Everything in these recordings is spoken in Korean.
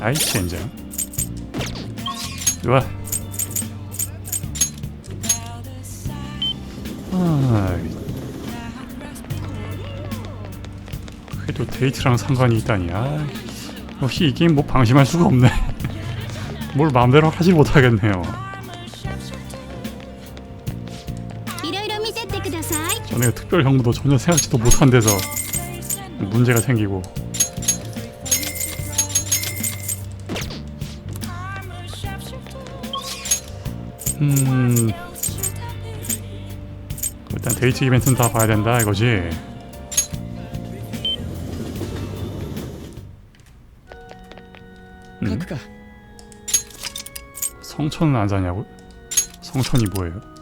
아이 젠장 좋아. 아, 그래도 데이트랑 상관이 있다니. 아, 역시 이 게임 뭐 방심할 수가 없네. 뭘 마음대로 하지 못하겠네요 내가 특별 경고도 전혀 생각지도 못한 데서 문제가 생기고 음 일단 데이트 이벤트는 다 봐야 된다 이거지 음? 성천은 안 사냐고? 성천이 뭐예요?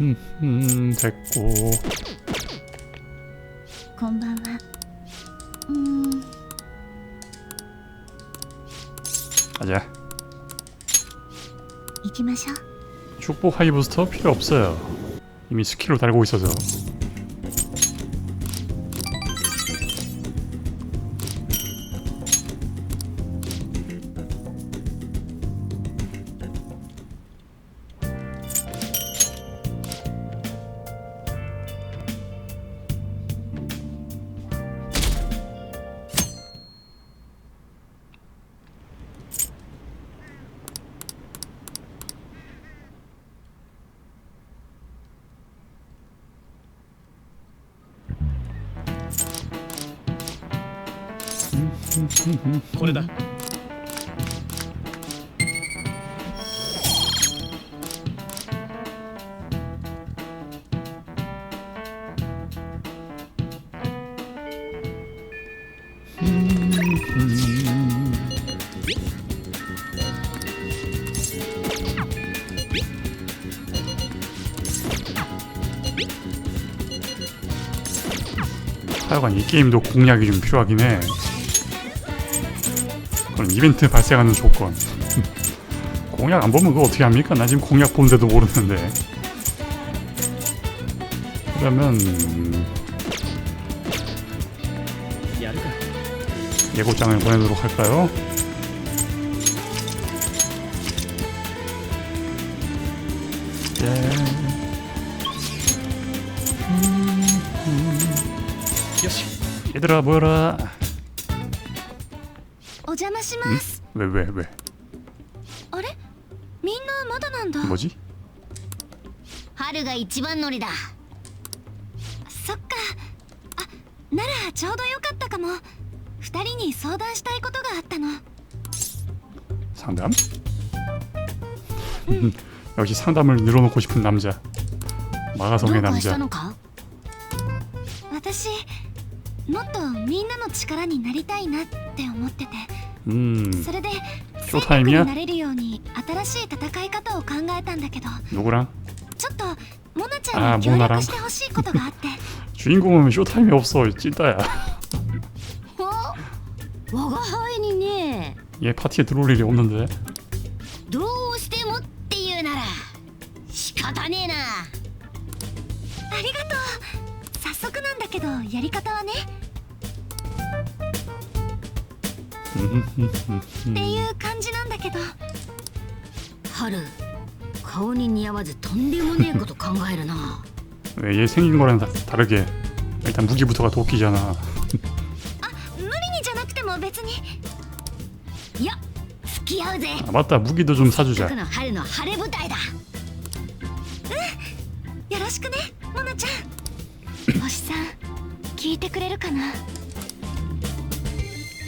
음, 음 됐고 こんばんはうーん 가자 行きましょう 축복 하이 부스터 필요 없어요 이미 스킬로 달고 있어서 これだ 하여간 이 게임도 공략이 좀 필요하긴 해 그럼 이벤트 발생하는 조건. 공약 안 보면 그거 어떻게 합니까? 나 지금 공약 본데도 모르는데. 그러면 예고장을 보내도록 할까요? 네. 음, 음, 음. 얘들아 뭐라. します 왜 왜 왜, あれみんなまだなんだ 뭐지? 春が一番乗りだそっかあならちょうどよかったかも二人に相談したいことがあったの 상담? 역시 상담을 늘어놓고 싶은 남자 ど 마가성의 うかした 남자 のか私もっとみんなの力になりたいなって思ってて 음 それでショータイムや戦力になれるように新しい戦い方を考えたんだけど 누구랑? ちょっとモナちあーゃんに協モナラン力してほしいことがあって 주인공은 쇼타임이 없어 찐따야 我が輩にね 얘 파티에 들어올 일이 없는데 どうしてもっていうなら仕方ねえなありがとう早速なんだけどやり方はね っていう感じなんだけど春顔に似合わずとんでもねえこと考えるな 왜 얘 생긴 거랑 다, 다르게 일단 무기부터가 도끼잖아 無理にじゃなくても別にいや付き合うぜ 아 맞다 무기도 좀 사주자 僕の春の晴れ舞台だよろしくねモナちゃん星さん聞いてくれるかな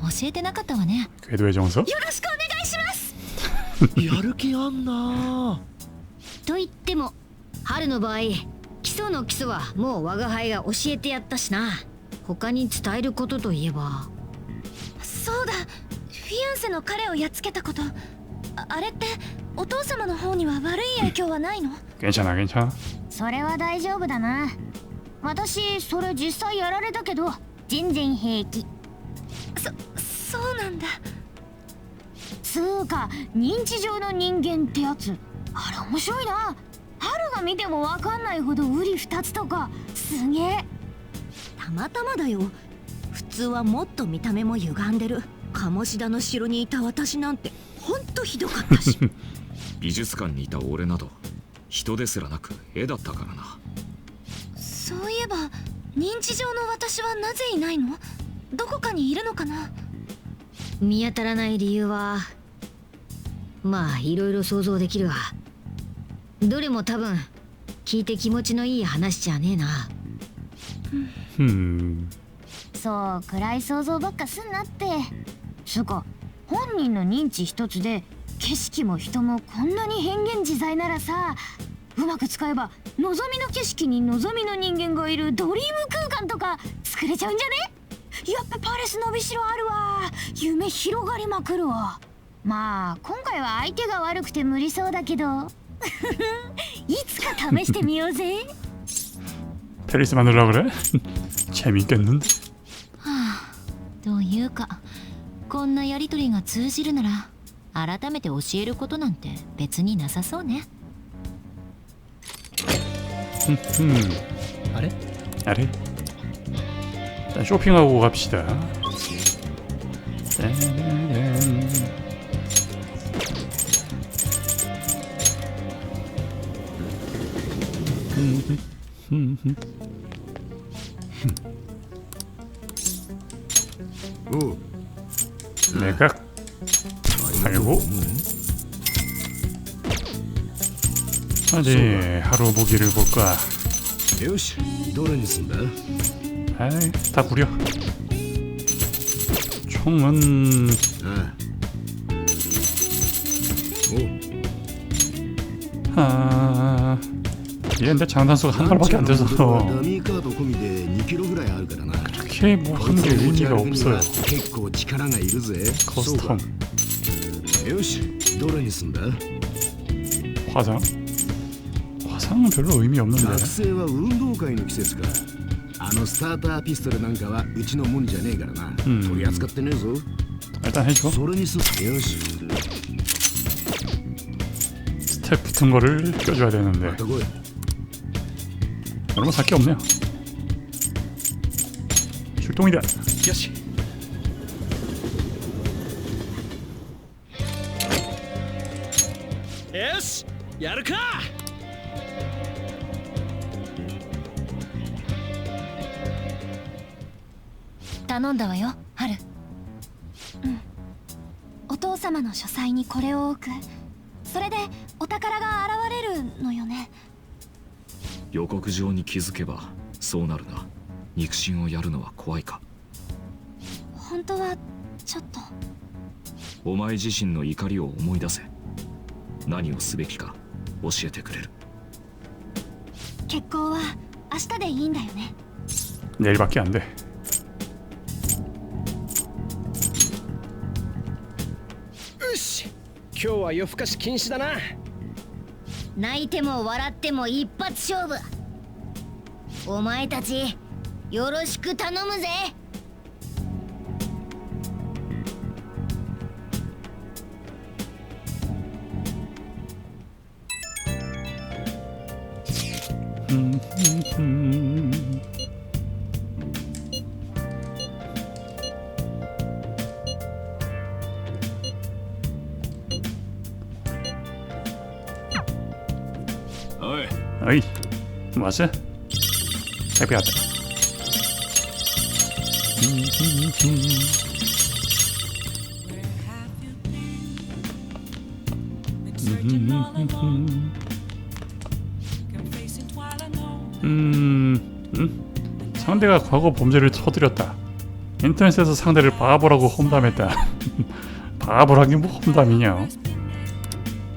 教えてなかったわね 궤도의 정석? よろしくお願いしますやる気あんな と言っても春の場合基礎の基礎はもう我が輩が教えてやったしな他に伝えることといえばそうだフィアンセの彼をやっつけたことああれってお父様の方には悪い影響はないの 괜찮아 괜찮아 それは大丈夫だな私それ実際やられたけど全然平気 そそうなんだ。つうか認知上の人間ってやつ。あれ面白いな。春が見てもわかんないほど瓜二つとか。すげえ。たまたまだよ。普通はもっと見た目も歪んでる。鴨志田の城にいた私なんてほんとひどかったし。美術館にいた俺など人ですらなく絵だったからな。そういえば認知上の私はなぜいないの？どこかにいるのかな？見当たらない理由はまあいろいろ想像できるわ。どれも多分聞いて気持ちのいい話じゃねえな。음そう暗い想像ばっかすんなって。つうか本人の認知一つで景色も人もこんなに変幻自在ならさうまく使えば望みの景色に望みの人間がいるドリーム空間とか作れちゃうんじゃね？やっぱパレス伸びしろあるわ夢広がりまくるわまあ今回は相手が悪くて無理そうだけどいつか試してみようぜ 페리스 만들라 그래? 재밌겠는데? というかこんなやりとりが通じるなら改めて教えることなんて別になさそうね 음 あれ 아래 일단 쇼핑하고 갑시다. 매각. 팔고. 어디 하루 보기를 볼까? 요시 노는 쓴다. 에이 다 구려 총은 아 얘인데 장단수가 한 발밖에 안 돼서 그렇게 뭐 하는 게 의미가 없어요 커스텀 화상? 화상은 별로 의미 없는데 あのスターターピストルなんかはうちのもんじゃねえからな、うん取り扱ってねえぞ 일단 해줘 それにすよし 스텝 붙은 거를 껴줘야 되는데 また来い 여러분 살 게 없네요 출동이다 よしよしやるか 頼んだわよハルうん。お父様の書斎にこれを置く。それでお宝が現れるのよね。予告状に気づけばそうなるな。肉親をやるのは怖いか。本当はちょっと。お前自身の怒りを思い出せ。何をすべきか教えてくれる。結婚は明日でいいんだよね。やりばきやんで今日は夜更かし禁止だな。泣いても笑っても一発勝負。お前たちよろしく頼むぜ。 어이 뭐하지? 해피하다 음, 음? 상대가 과거 범죄를 터뜨렸다. 인터넷에서 상대를 바보라고 험담했다. 바보라긴 뭐 험담이냐?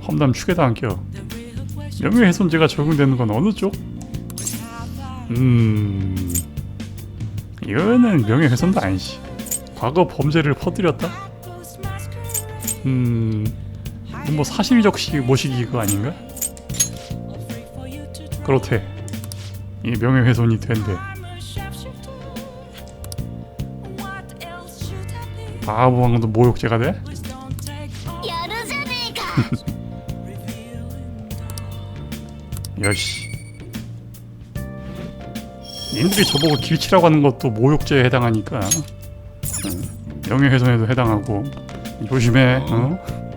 험담 축에도 안 껴. 명예훼손죄가 적용되는 건 어느 쪽? 음 이거는 명예훼손도 아니지 과거 범죄를 퍼뜨렸다? 음 뭐 사실적시 모시기 그거 아닌가? 그렇대 이게 명예훼손이 된대 바보왕도 모욕죄가 돼? 여시 님들이 저보고 길치라고 하는 것도 모욕죄에 해당하니까 응. 명예훼손에도 해당하고 조심해 어? 응?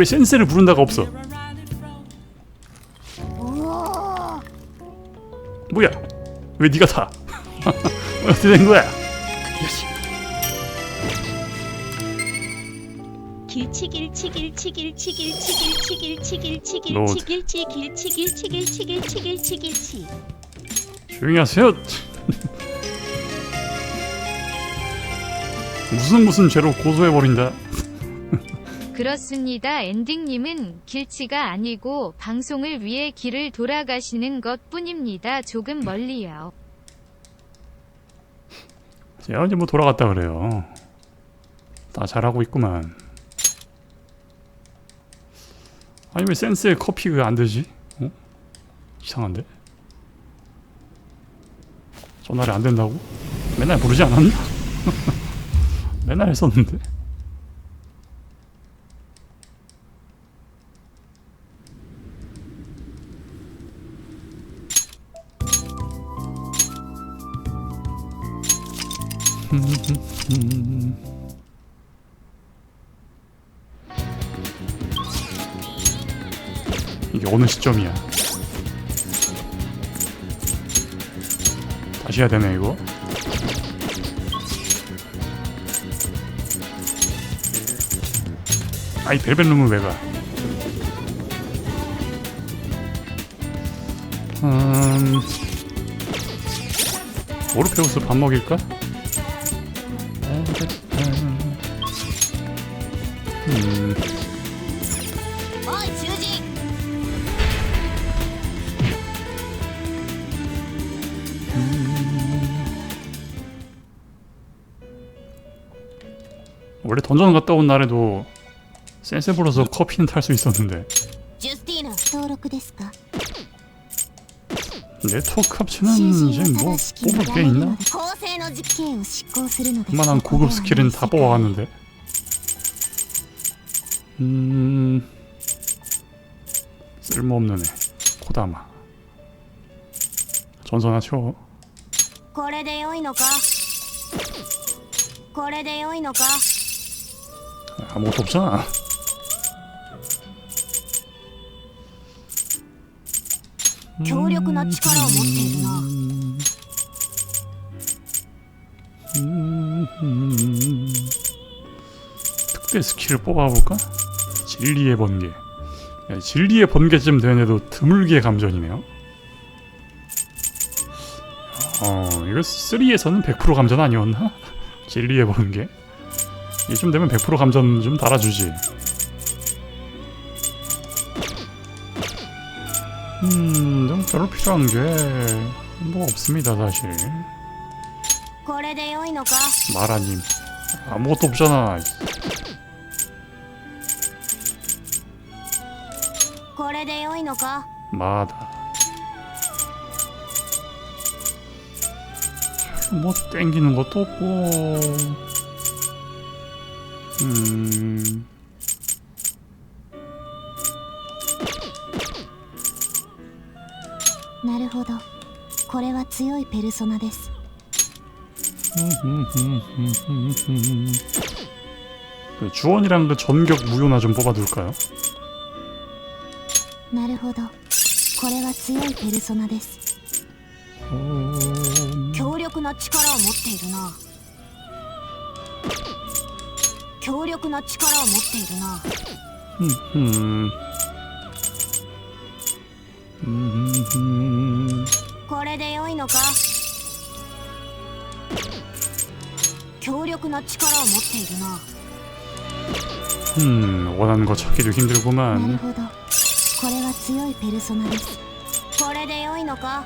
왜 센세를 부른다가 없어? 뭐야? 왜 네가 타? 어떻게 된 거야? 길치길치길치길치길치길치길치길치길치길치길치길치길치길치길치길치길치 길치길치길치길치길치길치길치 조용히 하세요 무슨 무슨 죄로 고소해버린다 그렇습니다. 엔딩님은 길치가 아니고 방송을 위해 길을 돌아가시는 것 뿐입니다. 조금 멀리요. 제가 이제 뭐 돌아갔다 그래요 다 잘하고 있구만 아니 왜 센스의 커피가 안 되지? 어? 이상한데? 전화를 안 된다고? 맨날 부르지 않았나? 맨날 했었는데 이게 어느 시점이야 다시 해야 되네 이거 아이 벨벳룸은 왜 가? 음... 오르페우스 밥 먹일까? 원래 던전 갔다 온 날에도 센세브로서 커피는 탈 수 있었는데 ジュスティーナ登録ですか 네트워크 합치는 이제 뭐 뽑을 게 있나? 公正の実刑を執行するのです 그만한 고급 스킬은 다 뽑아왔는데 음... 쓸모없는 애 코다마 전선하죠 これで良いのかこれで良いのか 아무것도 없잖아. 음 음, 음, 음... 음... 특대 스킬을 뽑아볼까? 진리의 번개. 야, 진리의 번개쯤 되는데도 드물게 감전이네요. 어... 이거 3에서는 100% 감전 아니었나? 진리의 번개? 이쯤 되면 100% 감전 좀 달아주지. 음... 좀 별로 필요한 게... 뭐 없습니다 사실. 마라님 아무것도 없잖아. 마다. 뭐 땡기는 것도 없고. 음 なるほどこれは強いペルソナです 그 주원이랑 그 전격 무효나 좀 뽑아둘까요? なるほどこれは強いペルソナです強力な力を持っているな 強力な力を持っているな 음. 음. これで良いのか強力な力を持っているな 음. 원하는 거 찾기도 なる 힘들구만. ほどこれは強いペルソナですこれで良いのか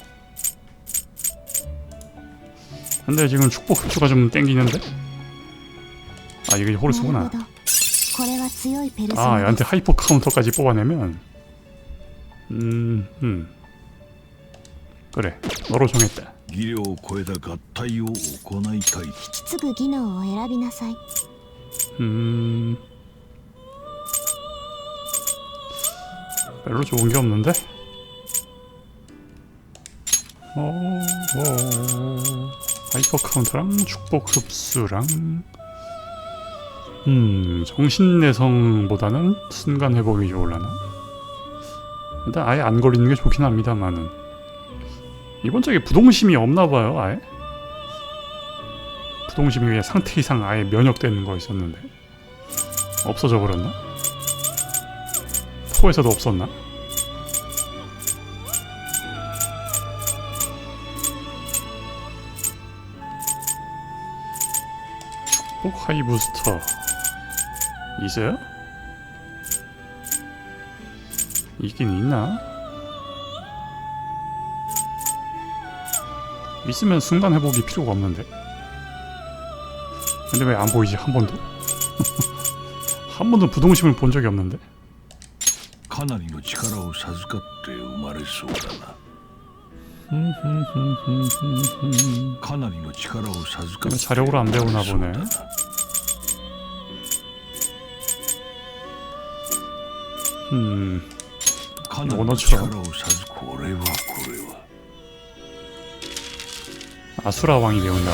근데 지금 축복 흡수가 좀 땡기는데? 아 이게 호르스구나. 아 얘한테 하이퍼 카운터까지 뽑아내면? 음... 음. 그래 너로 정했다. 음... 별로 좋은 게 없는데? 어... 어... 어. 하이퍼 카운터랑 축복 흡수랑 음 정신 내성보다는 순간 회복이 좋을라나 일단 아예 안 걸리는 게 좋긴 합니다만은 이번 작에 부동심이 없나 봐요 아예 부동심이 그냥 상태 이상 아예 면역되는 거 있었는데 없어져 버렸나? 포에서도 없었나? 축복 하이 부스터 있어요? 있긴 있나? 있으면 순간 회복이 필요가 없는데 근데 왜 안 보이지 한 번도? 한 번도 부동심을 본 적이 없는데 かなりの力を授かって生まれそうだなかなりの力を授かって 자력으로 안 배우나 生ま 보네 れそうだな 음 かなりの 원어처럼 力を授これはこれは 아수라 왕이 배운다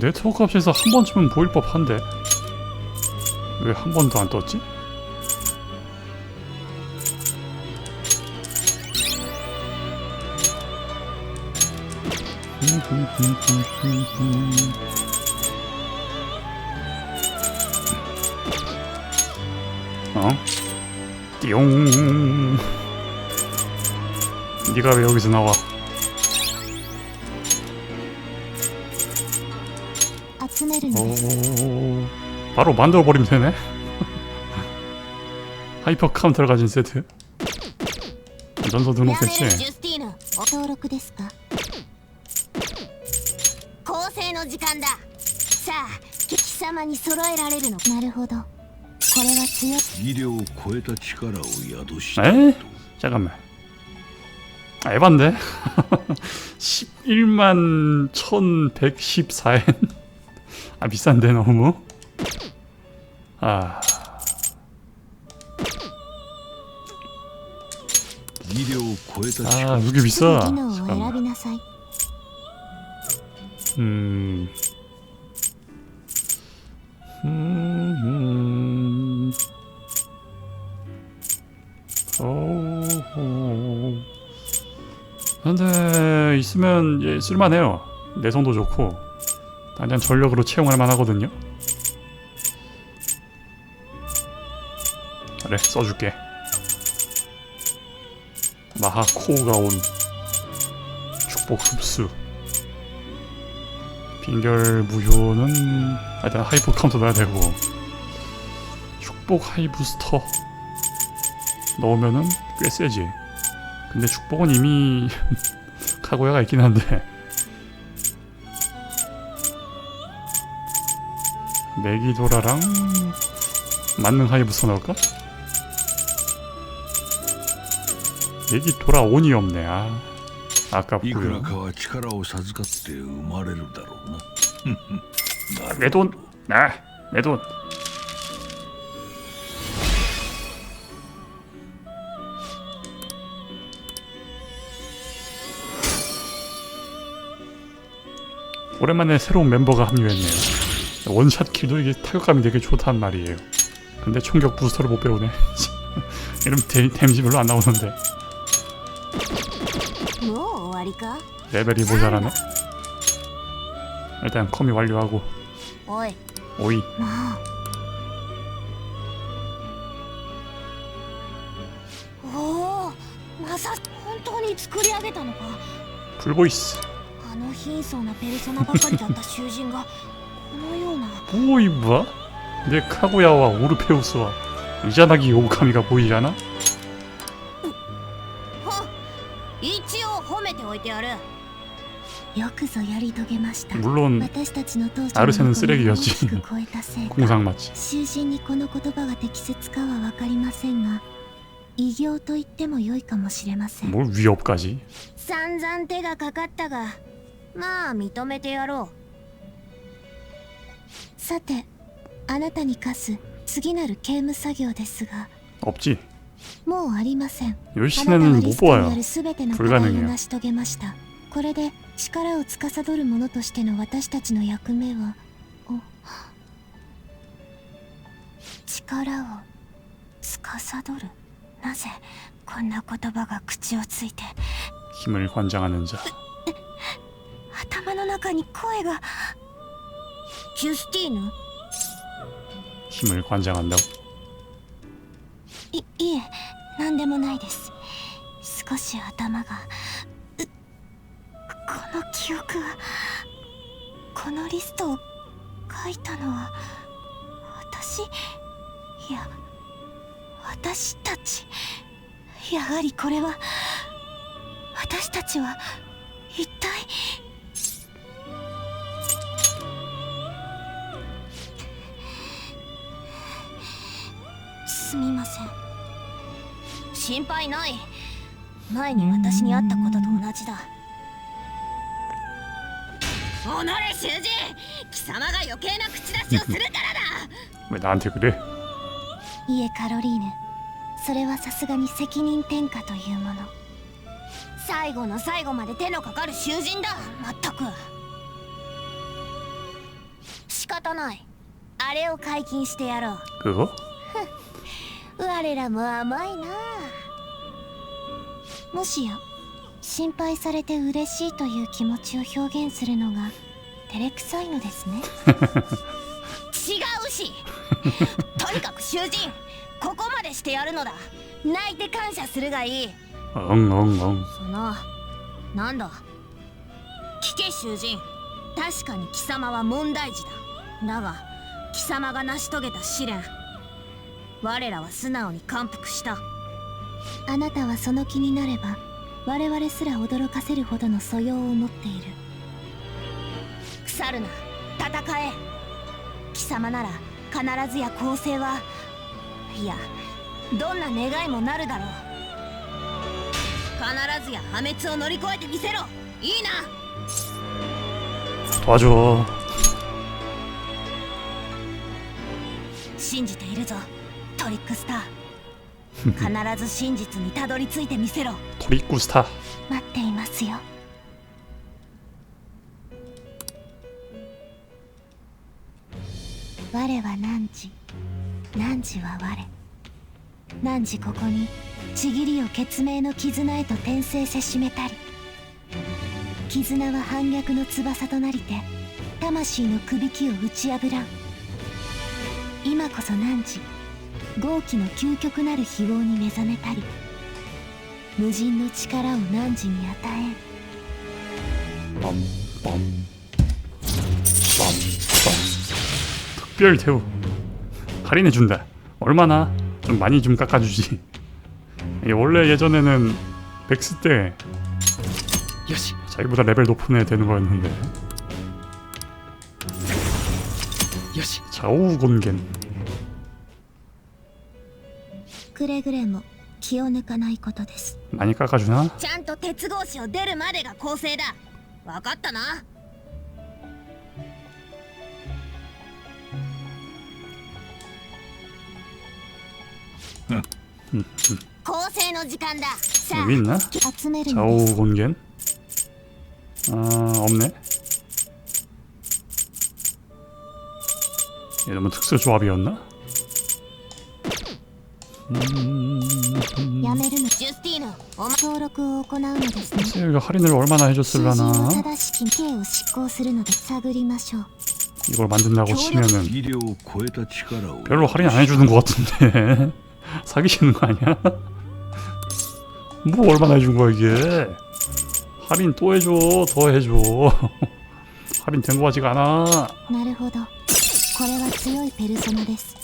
네트워크 합체에서 한 번쯤은 보일 법한데 왜 한 번도 안 떴지? 어? 띠용. 네가 왜 여기서 나와? 오 바로 만들어버리면 되네. 하이퍼 카운터를 가진 세트. 전소 등록됐지? 様に揃えられるのなるほどこれは強い技量を超えた力を宿し 에? 잠깐만 아, 에반데? 11만 1114엔 아 비싼데 너무 아 技量を超えた 아 力 여기 すぐ 비싸 技能を選 잠깐만 びなさい 음. 음. 오. 근데 있으면 예, 쓸만해요. 내성도 좋고 당장 전력으로 채용할 만하거든요. 그래 써줄게. 마하코가 온 축복 흡수. 핑결 무효는 일단 하이브 카운터 넣어야 되고 축복 하이브스터 넣으면은 꽤 세지. 근데 축복은 이미 카고야가 있긴 한데. 메기도라랑 만능 하이브스터 넣을까? 메기도라 온이 없네. 아 아깝구요. かは力を授かって生まれるだろうななる 내 돈! 아! 내 돈! 오랜만에 새로운 멤버가 합류했네요. 원샷 킬도 이게 타격감이 되게 좋단 말이에요. 근데 총격 부스터를 못 배우네. 이러면 데, 데미지 별로 안 나오는데 もう終わりか 레벨이 모자라네. 일단 커미 완료하고 おい 오이 もうおおまさ本当に作り上げたのか 풀보이스 あの貧相なペルソナばかりだった囚人がこのような 보이브와 내 카구야와 오르페우스와 이자나기 오카미가 보이잖아? ほ一応褒めておいてやる よくぞやり遂げました 물론 私たちの当初 아르세는 の 쓰레기였지 大きく超えた成果 공상 맞지 囚人にこの言葉が適切かは分かりませんが偉業と言っても良いかもしれません 뭘 위협까지 散々手がかかったがまあ認めてやろうさてあなたに課す次なる刑務作業ですが 없지 もうありませんあなた 열시내는 は 못 リストにあ 보아요 る全ての課題を 불가능해요 成し遂げましたこれで 力を司る者としての私たちの役目はお力を司るなぜこんな言葉が口をついて 힘을 관장하는 자 頭の中に声がジュスティーヌ 힘을 관장한다고 いいえ何でもないです少し頭がうこ この記憶このリストを書いたのは私いや私たちやはりこれは私たちは一体すみません心配ない前に私に会ったことと同じだおのれ囚人貴様が余計な口出しをするからだ 왜 나한테 그래? いえカロリーヌそれはさすがに責任転嫁というもの最後の最後まで手のかかる囚人だまったく仕方ないあれを解禁してやろう 그거? 我らも甘いなもしや 心配されて嬉しいという気持ちを表現するのが照れくさいのですね。違うし。とにかく囚人ここまでしてやるのだ。泣いて感謝するがいい。うんうんうん。そのなんだ。聞け囚人。確かに貴様は問題児だ。だが貴様が成し遂げた試練。我らは素直に感服した。あなたはその気になれば我々すら驚かせるほどの素養を持っている腐るな戦え貴様なら必ずや公正はいやどんな願いもなるだろう必ずや破滅を乗り越えてみせろいいな 도와줘 信じているぞトリックスター 必ず真実にたどり着いてみせろ。トリックスター待っていますよ。我は汝汝は我？汝ここにちぎりを決明の絆へと転生せしめたり？絆は反逆の翼となりて魂のくびきを打ち破らん。今こそ汝豪気の究極なる非業に目覚めたり無尽の力を汝に与え 빰빰 빰빰 특별 대우 할인해 준다 얼마나 좀 많이 좀 깎아주지 이게 원래 예전에는 백스 때 よし 자기보다 레벨 높은 애 되는 거였는데 よし 좌우 곤겐 くれぐれも気を抜かないことです 많이 깎아주나? ちゃんと鉄格子を出るまでが構成だ分かったな構成の時間ださ 여기 있나? 集めるのです 좌우 공견? 아 없네. 얘 너무 특수 조합이었나? やめるのジュスティーヌお前登録を行うのですね 글쎄, 이거 할인을 얼마나 囚人 해줬을라나? は正しき刑を執行するので探りましょう 이걸 만든다고 치면은 医療を超えた力を 별로 할인 안 해주는 것 같은데 사기치는 거 아니야? 뭐 얼마나 해준 거야 이게? 할인 또 해줘, 더 해줘. 할인 된 거 같지가 않아. なるほどこれは強いペルソナです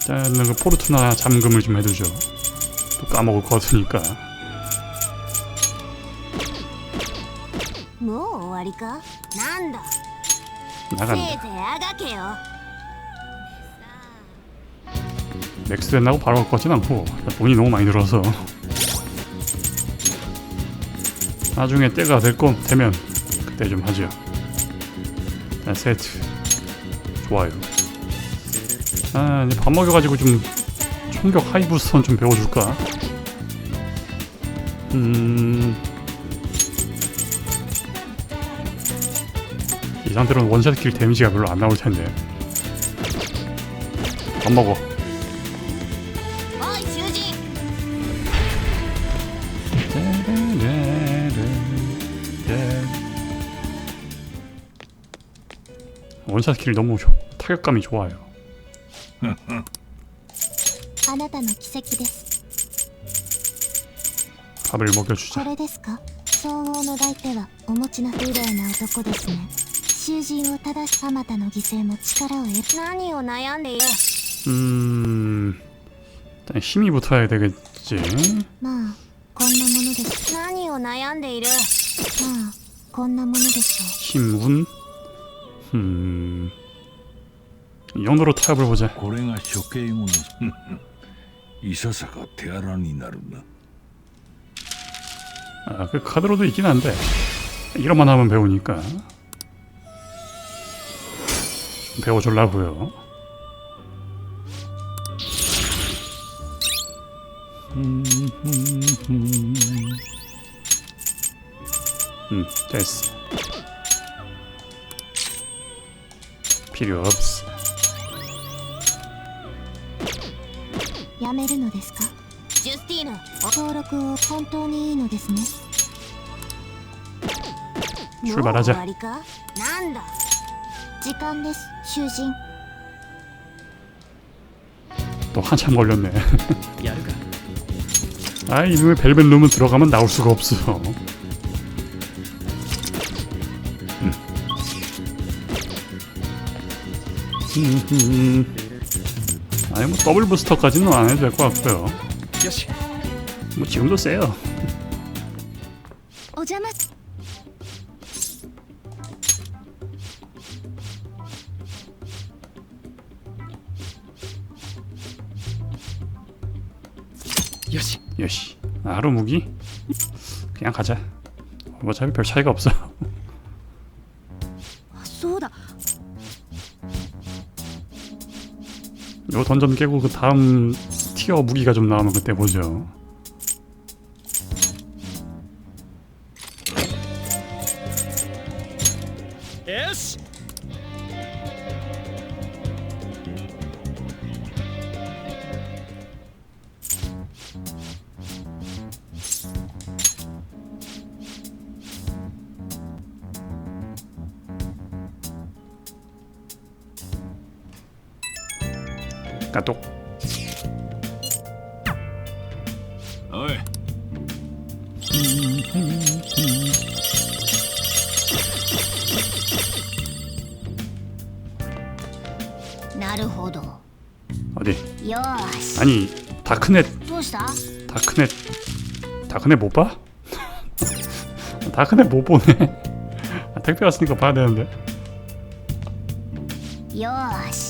일단 그 포르투나 잠금을 좀 해두죠. 또 까먹을 것 같으니까. 나간다. 맥스 된다고 바로 갈 것 같진 않고 돈이 너무 많이 들어서 나중에 때가 될 거 되면 그때 좀 하죠. 세트. 좋아요. 아 이제 밥 먹여가지고 좀 총격 하이브스턴 좀 배워줄까? 음. 이 상태로는 원샷 킬 데미지가 별로 안 나올 텐데. 밥 먹어. 원샷 킬 너무 효- 타격감이 좋아요. あなたの奇跡です 밥을 こ 먹여주자. れですか総合の大手はお持ちな風麗な男ですね囚人を正しあまたの犠牲も力を得る何を悩んでいる 음, 일단 힘이 붙어야 되겠지. まあこんなものです何を悩んでいるまあこんなものでしょ 힘, 운. 음, 이 정도로 타협을 보자. これが処刑後のいささか手荒になるな 아, 그 카드로도 있긴 한데 이런만 하면 배우니까 좀 배워주려고요. 음, 음, 음. 음, 됐어. 필요 없어. 음, 출발하자. 또 한참 걸렸네. 아 이놈의 벨벳 룸은 들어가면 나올 수가 없어. 아니 뭐 더블 부스터까지는 안 해도 될 것 같고요. 뭐 지금도 세요. 오자마. 여시 여시 아로 무기? 그냥 가자. 어차피 별 차이가 없어. 던전 깨고 그 다음 티어 무기가 좀 나오면 그때 보죠. 다크넷 못 봐? 다크넷 못 보네. 아, 택배 왔으니까 봐야 되는데. よーし